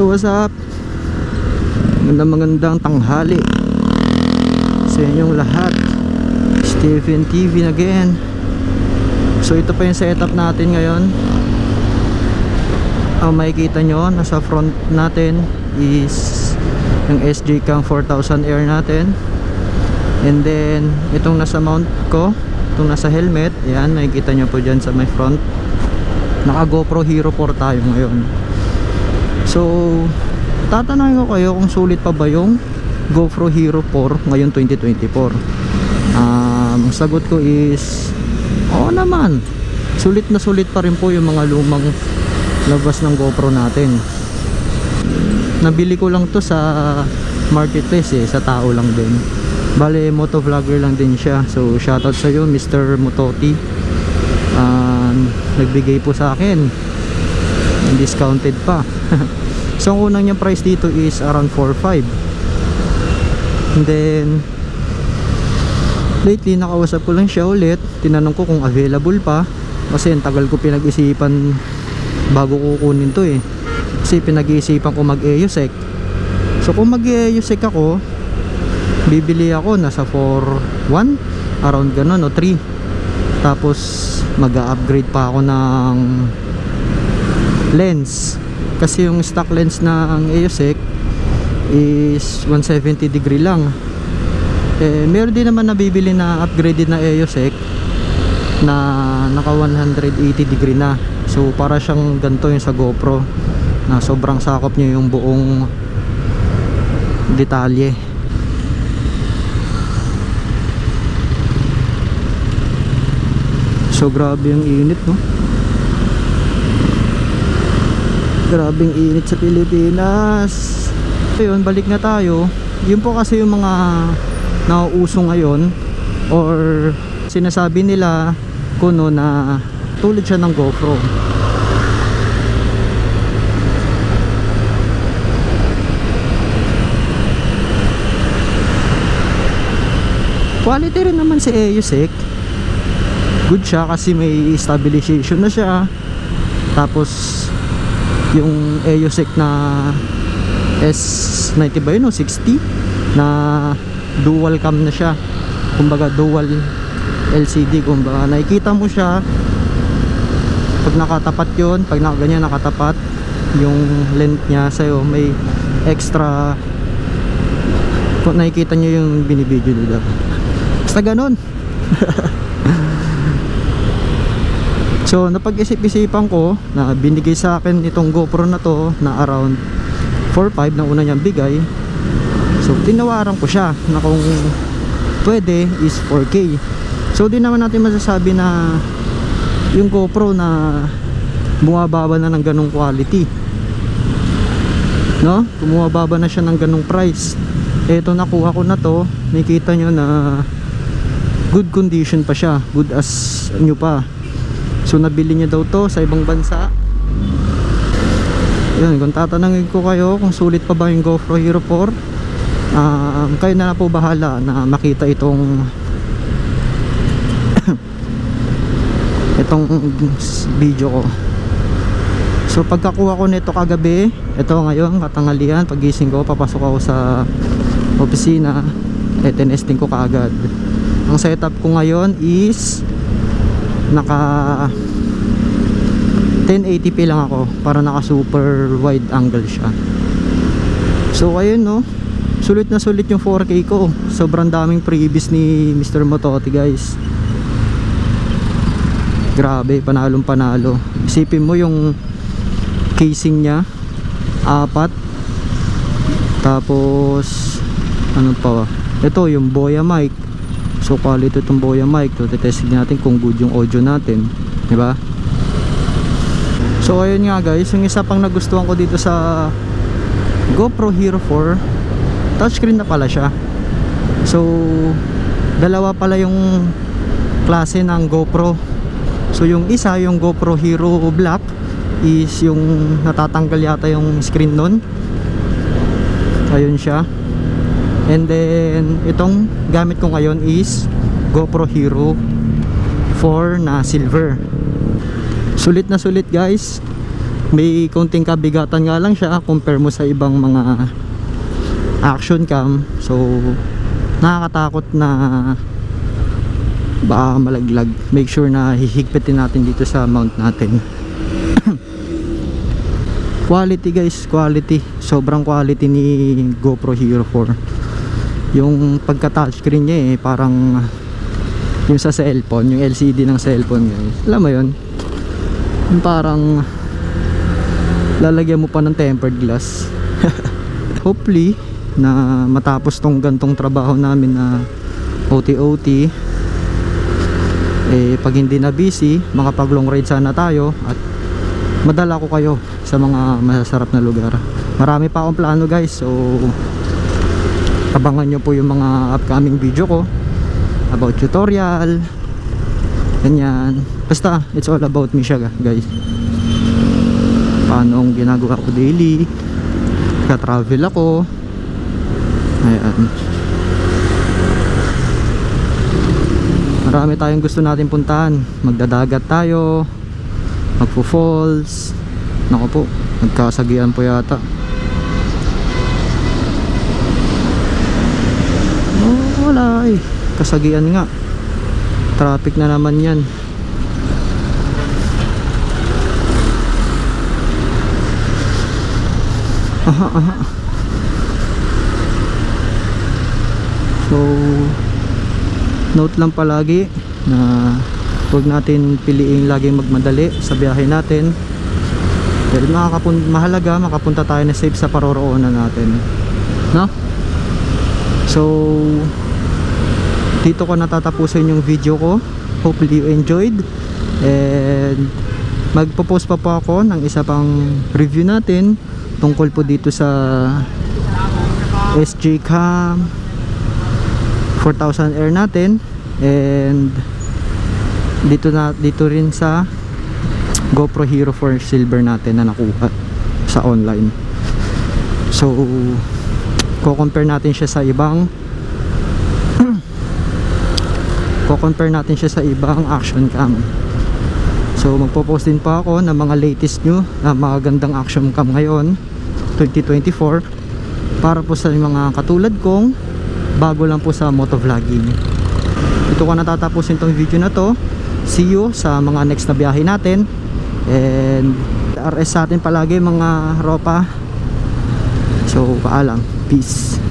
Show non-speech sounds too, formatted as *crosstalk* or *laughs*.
So what's up? Magandang magandang tanghali sa inyong lahat. Stephen TV again. So ito pa yung setup natin ngayon. Ang makikita nyo nasa front natin is yung SJ Cam 4000 Air natin. And then itong nasa mount ko Itong nasa helmet Yan makikita nyo po dyan sa my front. Naka GoPro Hero 4 tayo ngayon So, tatanungin ko kayo kung sulit pa ba yung GoPro Hero 4 ngayon 2024. Um, sagot ko is, oo naman. Sulit na sulit pa rin po yung mga lumang labas ng GoPro natin. Nabili ko lang to sa marketplace eh, sa tao lang din. Bale, motovlogger lang din siya. So, shoutout sa iyo, Mr. Mototi. Um, nagbigay po sa akin discounted pa. *laughs* So ang unang niyang price dito is around 4.5 and then lately nakausap ko lang siya ulit. Tinanong ko kung available pa. Kasi ang tagal ko pinag-isipan bago kukunin to eh. Kasi pinag-iisipan ko mag-EUSEC so kung mag-EUSEC ako bibili ako nasa 4.1 around ganun o 3 tapos mag-upgrade pa ako ng lens. Kasi yung stock lens ng EOSEC is 170 degree lang. Eh meron din naman nabibili na upgraded na EOSEC na naka 180 degree na. So para siyang ganito yung sa GoPro na sobrang sakop niya yung buong detalye. So grabe yung init no grabing init sa Pilipinas. Yun balik na tayo. Yun po kasi yung mga nauuso ngayon or sinasabi nila kuno na tulad siya ng GoPro. Quality rin naman si EUSEC good siya kasi may stabilization na siya. Tapos yung EOSEC na S90 ba yun o 60 na dual cam na siya. Kumbaga dual LCD kumbaga nakikita mo siya pag nakatapat yon pag ganyan nakatapat yung length niya sa'yo may extra kung nakikita nyo yung binibideo nila. Basta ganun *laughs* So napag-isip-isipan ko na binigay sa akin itong GoPro na to na around 4.5 na una niyang bigay. So tinawaran ko siya na kung pwede is 4K. So di naman natin masasabi na yung GoPro na bumababa na ng ganong quality. No? Bumababa na siya ng ganong price. Ito nakuha ko na to, nakita nyo na good condition pa siya, good as new pa. So nabili niya daw to sa ibang bansa. Yun, kung tatanungin ko kayo kung sulit pa ba yung GoPro Hero 4, um, kayo na, na po bahala na makita itong *coughs* itong video ko. So pagkakuha ko nito kagabi, ito ngayon katangalian, pagising ko, papasok ako sa opisina, eh tinesting ko kaagad. Ang setup ko ngayon is naka 1080p lang ako para naka super wide angle siya. So ayun no? Sulit na sulit yung 4K ko. Sobrang daming previous ni Mr. Mototti guys. Grabe panalong panalo. Isipin mo yung casing niya apat. Tapos ano pa ito yung Boya mic So quality itong Boya mic to testing natin kung good yung audio natin, 'di ba? So ayun nga guys, yung isa pang nagustuhan ko dito sa GoPro Hero 4, touchscreen na pala siya. So dalawa pala yung klase ng GoPro. So yung isa, yung GoPro Hero Black is yung natatanggal yata yung screen nun. Ayun siya. And then itong gamit ko ngayon is GoPro Hero 4 na silver. Sulit na sulit guys. may konting kabigatan nga lang siya compare mo sa ibang mga action cam. So nakakatakot na baka malaglag. Make sure na hihigpitin natin dito sa mount natin. *coughs* Quality guys. Quality. Sobrang quality ni GoPro Hero 4 yung pagka touchscreen niya eh parang yung sa cellphone yung LCD ng cellphone guys alam mo yun? Parang lalagyan mo pa ng tempered glass. *laughs* Hopefully na matapos tong gantong trabaho namin na OT-OT eh pag hindi na busy makapag long ride sana tayo at madala ko kayo sa mga masasarap na lugar. Marami pa akong plano guys so abangan nyo po yung mga upcoming video ko about tutorial. Ganyan. Basta it's all about me siya guys. Paano ang ginagawa ko daily. Ka-travel ako. Ayan. Marami tayong gusto natin puntahan. Magdadagat tayo. Magpo falls nako po nagkasagian po yata kasagian nga. Traffic na naman yan. Aha aha. So note lang palagi na huwag natin piliing laging magmadali sa biyahe natin. Dahil mahalaga makapunta tayo na safe sa paroroonan natin. No? So dito ko natatapusin yung video ko. Hopefully you enjoyed. And magpo-post pa po ako ng isa pang review natin tungkol po dito sa SJ Cam 4000 air natin. And dito na dito rin sa GoPro Hero 4 Silver natin na nakuha sa online. So ko-compare natin siya sa ibang ko-compare natin siya sa ibang action cam. So magpo-post din pa ako ng mga latest nyo na mga gandang action cam ngayon 2024 para po sa mga katulad kong bago lang po sa motovlogging. Ito ko natatapusin tong video na to. See you sa mga next na biyahe natin. And RS sa atin palagi mga ropa. So paalam. Peace